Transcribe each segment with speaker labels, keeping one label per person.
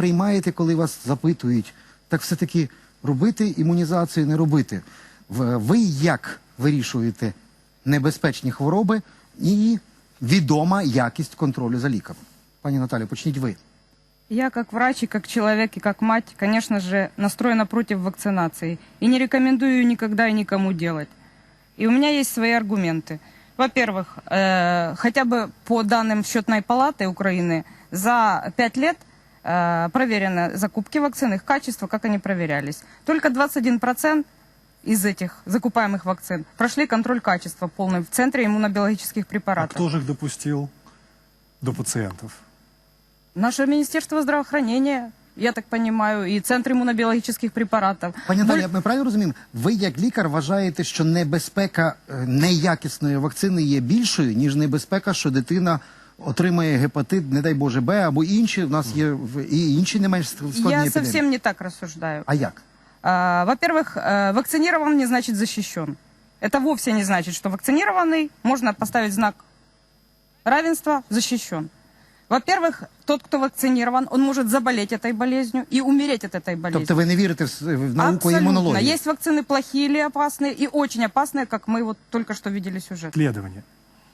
Speaker 1: приймаєте, коли вас запитують, так все-таки робити імунізацію, не робити. В- Ви як вирішуєте небезпечні хвороби і відома якість контролю за ліками? Пані Наталі, почніть ви.
Speaker 2: Я как врач и как человек и как мать, конечно же, настроена против вакцинации. И не рекомендую ее никогда и никому делать. И у меня есть свои аргументы. Во-первых, э, хотя бы по данным счетной палаты Украины, за пять лет э, проверены закупки вакцин, их качество, как они проверялись. Только 21% из этих закупаемых вакцин прошли контроль качества полный в Центре иммунобиологических
Speaker 3: А
Speaker 2: препаратов.
Speaker 3: кто же их допустил до пациентов?
Speaker 2: Наше Министерство здравоохранения, я так понимаю, и Центр иммунобиологических препаратов.
Speaker 1: Пані Наталі,
Speaker 2: Боль-
Speaker 1: ми правильно розуміємо? Ви як лікар вважаєте, що небезпека е, неякісної вакцини є більшою, ніж небезпека, що дитина отримає гепатит, не дай Боже, Б або інші. У нас є в- і інші не менш складні
Speaker 2: Я
Speaker 1: епідемії.
Speaker 2: совсем не так рассуждаю.
Speaker 1: А як?
Speaker 2: А, Во-первых, э, вакцинирован не значит защищен. Это вовсе не значит, что вакцинированный можно поставить знак равенства защищен. Во-первых, тот, кто вакцинирован, он может заболеть этой болезнью и умереть от этой болезни.
Speaker 1: Тобто ви не вірите в, с- в науку
Speaker 2: Абсолютно.
Speaker 1: імунології?
Speaker 2: Есть вакцины плохие или опасные, и очень опасные, как мы вот только что видели сюжет.
Speaker 3: Исследования.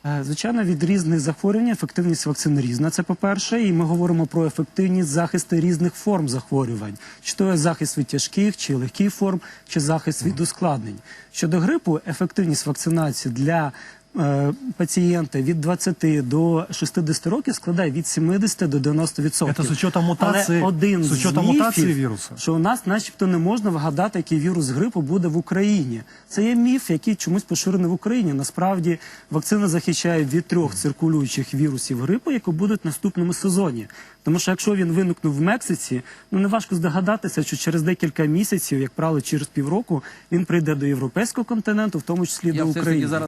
Speaker 4: Е, Звичайно, від різних захворювань ефективність вакцин різна. Це по-перше, і ми говоримо про ефективність захисту різних форм захворювань, чи то захист від тяжких чи легких форм, чи захист від ускладнень. Щодо грипу, ефективність вакцинації для е, пацієнта від 20 до 60 років складає від 70 до 90%.
Speaker 3: Це з учетом мутації-
Speaker 4: Але один
Speaker 3: з учетом
Speaker 4: міфів,
Speaker 3: мутації вірусу.
Speaker 4: що у нас, начебто, не можна вгадати, який вірус грипу буде в Україні. Це є міф, який чомусь поширений в Україні. Насправді вакцина захищає від трьох циркулюючих вірусів грипу, які будуть в наступному сезоні. Тому що якщо він виникнув в Мексиці, ну неважко здогадатися, що через декілька місяців, як правило, через півроку, він прийде до європейського континенту, в тому числі
Speaker 5: Я
Speaker 4: до України.